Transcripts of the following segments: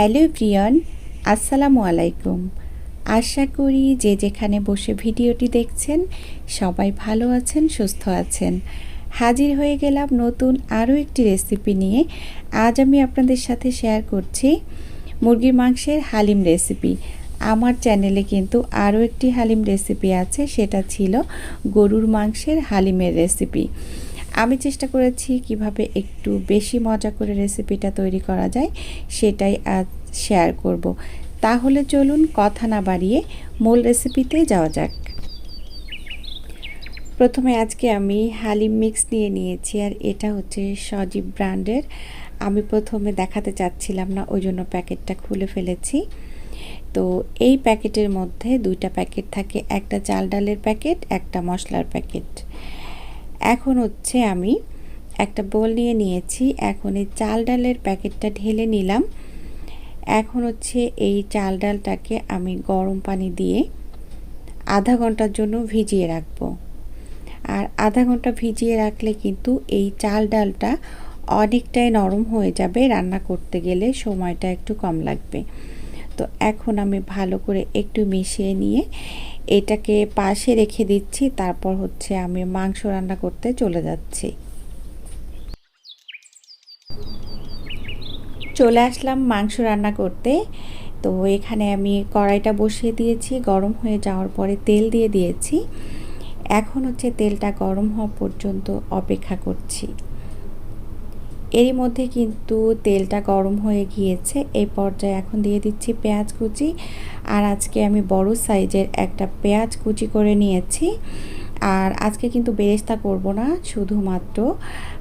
Hello প্রিয়ন, আসসালামু আলাইকুম। আশা করি যে যেখানে বসে ভিডিওটি দেখছেন, সবাই ভালো আছেন, সুস্থ আছেন। হাজির হয়ে গেলাম নতুন আরও একটি রেসিপি নিয়ে। আজ আমি আপনাদের সাথে শেয়ার করছি মুরগির মাংসের হালিম রেসিপি। আমার চ্যানেলে কিন্তু আরও একটি হালিম রেসিপি আছে, সেটা ছিল গরুর মাংসের হালিমের রেসিপি। আমি চেষ্টা করেছি কীভাবে একটু বেশি মজা করে রেসিপিটা তৈরি করা যায়, সেটাই আজ শেয়ার করব। তাহলে চলুন কথা না বাড়িয়ে মূল রেসিপিতে যাওয়া যাক। প্রথমে আজকে আমি হালিম মিক্স নিয়ে নিয়েছি, আর এটা হচ্ছে সজীব ব্র্যান্ডের। আমি প্রথমে দেখাতে চাচ্ছিলাম না, ওই জন্য প্যাকেটটা খুলে ফেলেছি। তো এই প্যাকেটের মধ্যে দুইটা প্যাকেট থাকে, একটা চাল ডালের প্যাকেট, একটা মশলার প্যাকেট। এখন হচ্ছে আমি একটা বোল নিয়ে নিয়েছি। এখন এই চাল ডালের প্যাকেটটা ঢেলে নিলাম। এখন হচ্ছে এই চাল ডালটাকে আমি গরম পানি দিয়ে আধা ঘণ্টার জন্য ভিজিয়ে রাখব। আর আধা ঘণ্টা ভিজিয়ে রাখলে কিন্তু এই চাল ডালটা অনেকটাই নরম হয়ে যাবে। রান্না করতে গেলে সময়টা একটু কম লাগবে। তো এখন আমি ভালো করে একটু মিশিয়ে নিয়ে এটাকে পাশে রেখে দিচ্ছি। তারপর হচ্ছে আমি মাংস রান্না করতে চলে যাচ্ছি। চলে আসলাম মাংস রান্না করতে। তো এখানে আমি কড়াইটা বসিয়ে দিয়েছি। গরম হয়ে যাওয়ার পরে তেল দিয়ে দিয়েছি। এখন হচ্ছে তেলটা গরম হওয়া পর্যন্ত অপেক্ষা করছি। এরই মধ্যে কিন্তু তেলটা গরম হয়ে গিয়েছে। এই পর্যায়ে এখন দিয়ে দিচ্ছি পেঁয়াজ কুচি। আর আজকে আমি বড় সাইজের একটা পেঁয়াজ কুচি করে নিয়েছি। আর আজকে কিন্তু বেরেস্তা করব না, শুধুমাত্র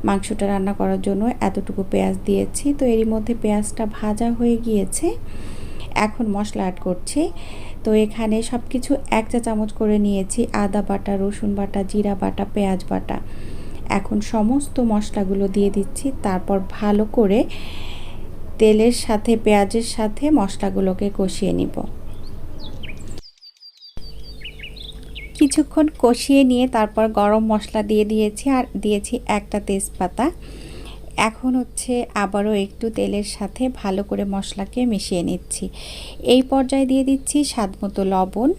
মাংসটা রান্না করার জন্য এতটুকু পেঁয়াজ দিয়েছি। তো এরই মধ্যে পেঁয়াজটা ভাজা হয়ে গিয়েছে। এখন মশলা অ্যাড করছি। তো এখানে সব কিছু এক চা চামচ করে নিয়েছি। আদা বাটা, রসুন বাটা, জিরা বাটা, পেঁয়াজ বাটা। এখন সমস্ত মশলাগুলো দিয়ে দিচ্ছি। তারপর ভালো করে তেলের সাথে, পেঁয়াজের সাথে মশলাগুলোকে কষিয়ে নিব। কিছুক্ষণ কষিয়ে নিয়ে তারপর গরম মশলা দিয়ে দিয়েছি আর দিয়েছি একটা তেজপাতা। এখন হচ্ছে আবারও একটু তেলের সাথে ভালো করে মশলাকে মিশিয়ে নিচ্ছি। এই পর্যায়ে দিয়ে দিচ্ছি স্বাদ মতো লবণ।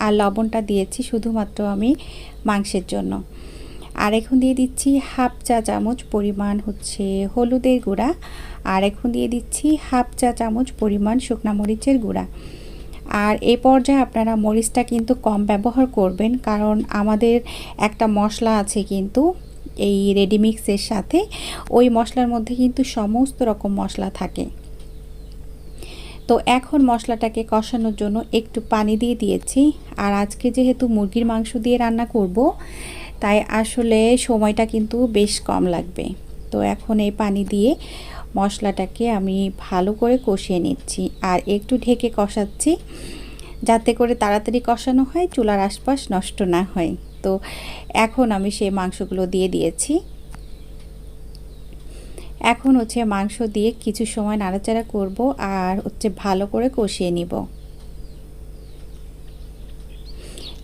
আর লবণটা দিয়েছি শুধুমাত্র আমি মাংসের জন্য। আর এখন দিয়ে দিচ্ছি হাফ চা চামচ পরিমাণ হচ্ছে হলুদের গুঁড়া। আর এখন দিয়ে দিচ্ছি হাফ চা চামচ পরিমাণ শুকনা মরিচের গুঁড়া। আর এ পর্যায়ে আপনারা মরিচটা কিন্তু কম ব্যবহার করবেন, কারণ আমাদের একটা মশলা আছে কিন্তু এই রেডিমিক্সের সাথে। ওই মশলার মধ্যে কিন্তু সমস্ত রকম মশলা থাকে। তো এখন মশলাটাকে কষানোর জন্য একটু পানি দিয়ে দিয়েছি। আর আজকে যেহেতু মুরগির মাংস দিয়ে রান্না করব তাই আসলে সময়টা কিন্তু বেশ কম লাগবে। তো এখন এই পানি দিয়ে মশলাটাকে আমি ভালো করে কষিয়ে নিচ্ছি আর একটু ঢেকে কষাচ্ছি যাতে করে তাড়াতাড়ি কষানো হয়, চুলার আশপাশ নষ্ট না হয়। তো এখন আমি সেই মাংসগুলো দিয়ে দিয়েছি। এখন হচ্ছে মাংস দিয়ে কিছু সময় নাড়াচাড়া করব আর হচ্ছে ভালো করে কষিয়ে নিব।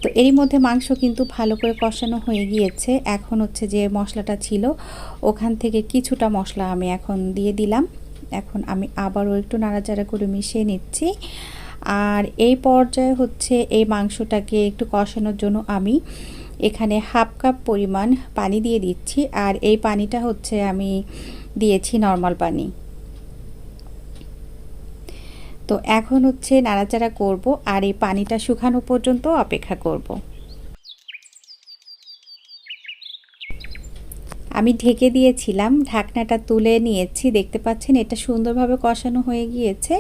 তো এরই মধ্যে মাংস কিন্তু ভালো করে কষানো হয়ে গিয়েছে। এখন হচ্ছে যে মশলাটা ছিল, ওখান থেকে কিছুটা মশলা আমি এখন দিয়ে দিলাম। এখন আমি আবারও একটু নাড়াচাড়া করে মিশিয়ে নিচ্ছি। আর এই পর্যায়ে হচ্ছে এই মাংসটাকে একটু কষানোর জন্য আমি এখানে হাফ কাপ পরিমাণ পানি দিয়ে দিচ্ছি। আর এই পানিটা হচ্ছে আমি দিয়েছি নর্মাল পানি। তো এখন হচ্ছে নাড়াচাড়া করব আর এই পানিটা শুকানো পর্যন্ত অপেক্ষা করব। আমি ঢেকে দিয়েছিলাম, ঢাকনাটা তুলে নিয়েছি। দেখতে পাচ্ছেন এটা সুন্দরভাবে কষানো হয়ে গিয়েছে।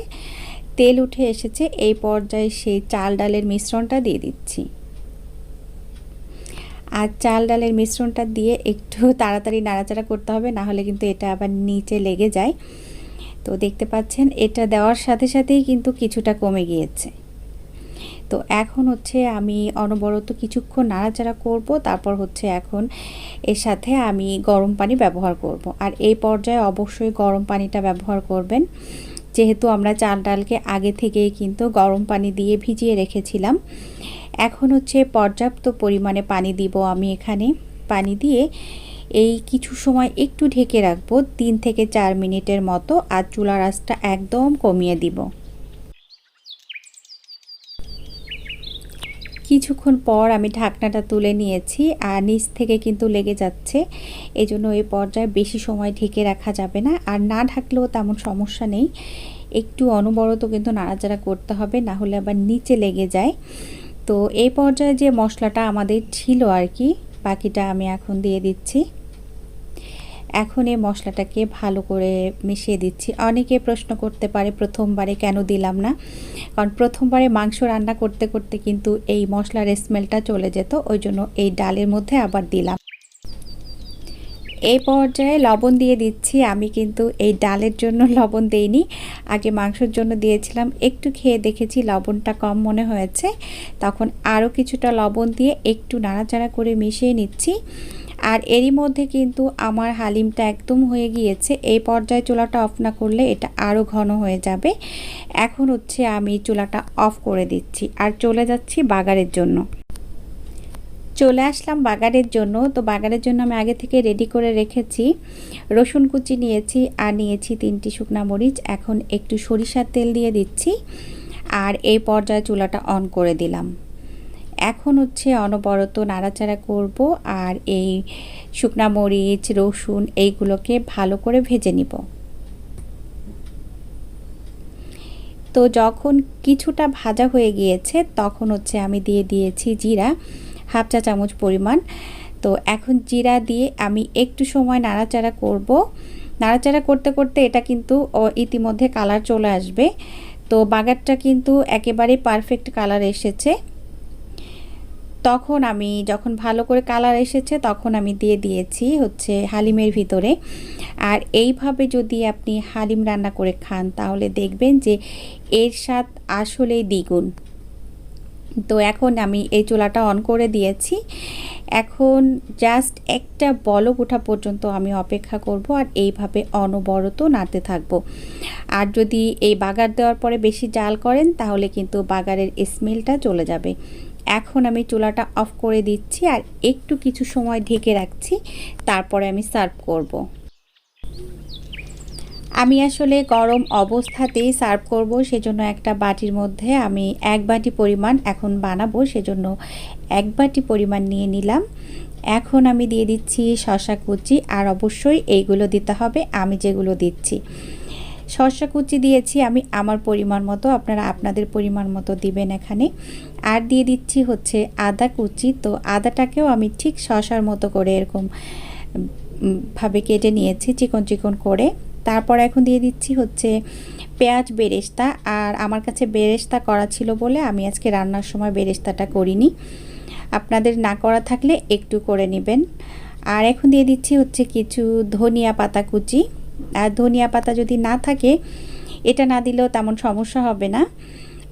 তেল উঠে এসেছে, এই পর্যায়ে সেই চাল ডালের মিশ্রণটা দিয়ে দিচ্ছি। আর চাল ডালের মিশ্রণটা দিয়ে একটু তাড়াতাড়ি নাড়াচাড়া করতে হবে, না হলে কিন্তু এটা আবার নিচে লেগে যায়। তো দেখতে পাচ্ছেন, এটা দেওয়ার সাথে সাথেই কিন্তু কিছুটা কমে গিয়েছে। তো এখন হচ্ছে আমি অনবরত কিছুক্ষণ নাড়াচাড়া করব, তারপর হচ্ছে এখন এর সাথে আমি গরম পানি ব্যবহার করব। আর এই পর্যায়ে অবশ্যই গরম পানিটা ব্যবহার করবেন। যেহেতু আমরা চাল ডালকে আগে থেকেই কিন্তু গরম পানি দিয়ে ভিজিয়ে রেখেছিলাম। এখন হচ্ছে পর্যাপ্ত পরিমাণে পানি দিব আমি এখানে। পানি দিয়ে এই কিছু সময় একটু ঢেকে রাখব, তিন থেকে চার মিনিটের মতো, আর চুলার আঁচটা একদম কমিয়ে দিব। কিছুক্ষণ পর আমি ঢাকনাটা তুলে নিয়েছি, আর নিচ থেকে কিন্তু লেগে যাচ্ছে। এই জন্য এই পর্যায়ে বেশি সময় ঢেকে রাখা যাবে না, আর না ঢাকলেও তেমন সমস্যা নেই। একটু অনবরত কিন্তু নাড়াচাড়া করতে হবে, না হলে আবার নিচে লেগে যায়। তো এই পর্যায়ে যে মশলাটা আমাদের ছিল আর কি, বাকিটা আমি এখন দিয়ে দিচ্ছি। এখন এই মশলাটাকে ভালো করে মিশিয়ে দিচ্ছি। অনেকে প্রশ্ন করতে পারে, প্রথমবারে কেন দিলাম না? কারণ প্রথমবারে মাংস রান্না করতে করতে কিন্তু এই মশলার স্মেলটা চলে যেত, ওই জন্য এই ডালের মধ্যে আবার দিলাম। এই পর্যায়ে লবণ দিয়ে দিচ্ছি। আমি কিন্তু এই ডালের জন্য লবণ দেইনি। আগে মাংসের জন্য দিয়েছিলাম। একটু খেয়ে দেখেছি লবণটা কম মনে হয়েছে। তখন আরও কিছুটা লবণ দিয়ে একটু নাড়াচাড়া করে মিশিয়ে নিচ্ছি। আর এরই মধ্যে কিন্তু আমার হালিমটা একদম হয়ে গিয়েছে। এই পর্যায়ে চুলাটা অফ না করলে এটা আরও ঘন হয়ে যাবে। এখন হচ্ছে আমি চুলাটা অফ করে দিচ্ছি আর চলে যাচ্ছি বাগারের জন্য। চলে আসলাম বাগারের জন্য। তো বাগারের জন্য আমি আগে থেকে রেডি করে রেখেছি। রসুন কুচি নিয়েছি আর নিয়েছি তিনটি শুকনা মরিচ। এখন একটু সরিষার তেল দিয়ে দিচ্ছি। আর এই পর্যায়ে চুলাটা অন করে দিলাম। এখন হচ্ছে অনবরত নাড়াচাড়া করব আর এই শুকনা মরিচ, রসুন এইগুলোকে ভালো করে ভেজে নিব। তো যখন কিছুটা ভাজা হয়ে গিয়েছে, তখন হচ্ছে আমি দিয়ে দিয়েছি জিরা, হাফ চা চামচ পরিমাণ। তো এখন জিরা দিয়ে আমি একটু সময় নাড়াচাড়া করব। নাড়াচাড়া করতে করতে এটা কিন্তু ইতিমধ্যে কালার চলে আসবে। তো বাগারটা কিন্তু একেবারে পারফেক্ট কালার এসেছে। তখন আমি যখন ভালো করে কালার এসেছে তখন আমি দিয়ে দিয়েছি হচ্ছে হালিমের ভিতরে। আর এইভাবে যদি আপনি হালিম রান্না করে খান তাহলে দেখবেন যে এর স্বাদ আসলেই দ্বিগুণ। তো এখন আমি এই চুলাটা অন করে দিয়েছি। এখন জাস্ট একটা বলক ওঠা পর্যন্ত আমি অপেক্ষা করব আর এইভাবে অনবরত নাড়তে থাকব। আর যদি এই বাগার দেওয়ার পরে বেশি জাল করেন তাহলে কিন্তু বাগারের স্মেলটা চলে যাবে। এখন আমি চুলাটা অফ করে দিচ্ছি আর একটু কিছু সময় ঢেকে রাখছি, তারপরে আমি সার্ভ করব। আমি আসলে গরম অবস্থাতেই সার্ভ করব, সেজন্য একটা বাটির মধ্যে আমি এক বাটি পরিমাণ এখন বানাবো, সেজন্য এক বাটি পরিমাণ নিয়ে নিলাম এখন আমি দিয়ে দিচ্ছি শশা কুচি, আর অবশ্যই এইগুলো দিতে হবে, আমি যেগুলো দিচ্ছি শসা কুচি দিয়েছি, আমি আমার পরিমাণ মতো, আপনারা আপনাদের পরিমাণ মতো দিবেন এখানে। আর দিয়ে দিচ্ছি হচ্ছে আদা কুচি, তো আদাটাকেও আমি ঠিক শশার মতো করে এরকম ভাবে কেটে নিয়েছি, চিকন চিকন করে। তারপর এখন দিয়ে দিচ্ছি হচ্ছে পেঁয়াজ বেরেস্তা, আর আমার কাছে বেরেস্তা করা ছিল বলে আমি আজকে রান্নার সময় বেরেস্তাটা করিনি। আপনাদের না করা থাকলে একটু করে নেবেন। আর এখন দিয়ে দিচ্ছি হচ্ছে কিছু ধনিয়া পাতা কুচি। ধনিয়া পাতা যদি না থাকে, এটা না দিলেও তেমন সমস্যা হবে না।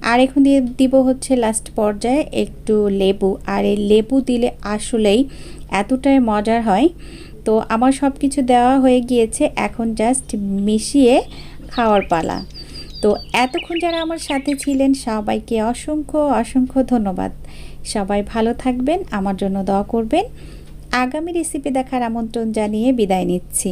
আর এখন দিয়ে দিব হচ্ছে লাস্ট পর্যায়ে একটু লেবু। আর এই লেবু দিলে আসলেই এতটাই মজার হয়। তো আমার সব কিছু দেওয়া হয়ে গিয়েছে, এখন জাস্ট মিশিয়ে খাওয়ার পালা। তো এতক্ষণ যারা আমার সাথে ছিলেন, সবাইকে অসংখ্য অসংখ্য ধন্যবাদ। সবাই ভালো থাকবেন, আমার জন্য দোয়া করবেন। আগামী রেসিপি দেখার আমন্ত্রণ জানিয়ে বিদায় নিচ্ছি।